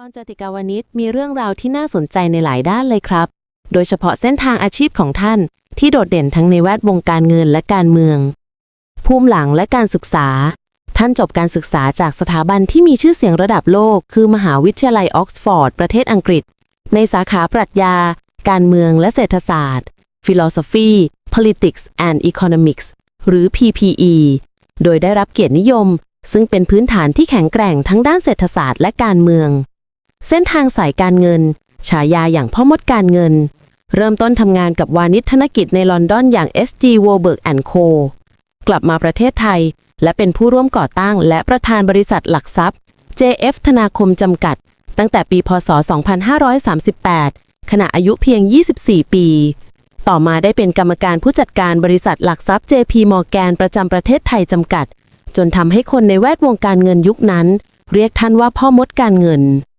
กรจติกาวนิชมีเรื่องราวที่น่าสนใจในหลายด้านเลยครับ โดยเฉพาะเส้นทางอาชีพของท่าน ที่โดดเด่นทั้งในแวดวงการเงินและการเมือง ภูมิหลังและการศึกษา ท่านจบการศึกษาจากสถาบันที่มีชื่อเสียงระดับโลก คือมหาวิทยาลัยออกซฟอร์ด ประเทศอังกฤษ ในสาขาปรัชญา การเมืองและเศรษฐศาสตร์ Philosophy Politics and Economics หรือ PPE โดยได้รับเกียรตินิยม ซึ่งเป็นพื้นฐานที่แข็งแกร่งทั้งด้านเศรษฐศาสตร์และการเมือง เส้นทางสายการเงิน ฉายาอย่างพ่อมดการเงิน เริ่มต้นทำงานกับวานิชธนกิจในลอนดอนอย่าง SG Warburg Co กลับมาประเทศไทย และเป็นผู้ร่วมก่อตั้ง และประธานบริษัทหลักทรัพย์ JF ธนาคมจำกัด ตั้งแต่ปีพศ 2538 ขณะอายุเพียง 24 ปี ต่อมาได้เป็นกรรมการผู้จัดการบริษัทหลักทรัพย์ JP Morgan ประจำประเทศไทยจำกัด จนทำให้คนในแวดวงการเงินยุคนั้น เรียกท่านว่าพ่อมดการเงิน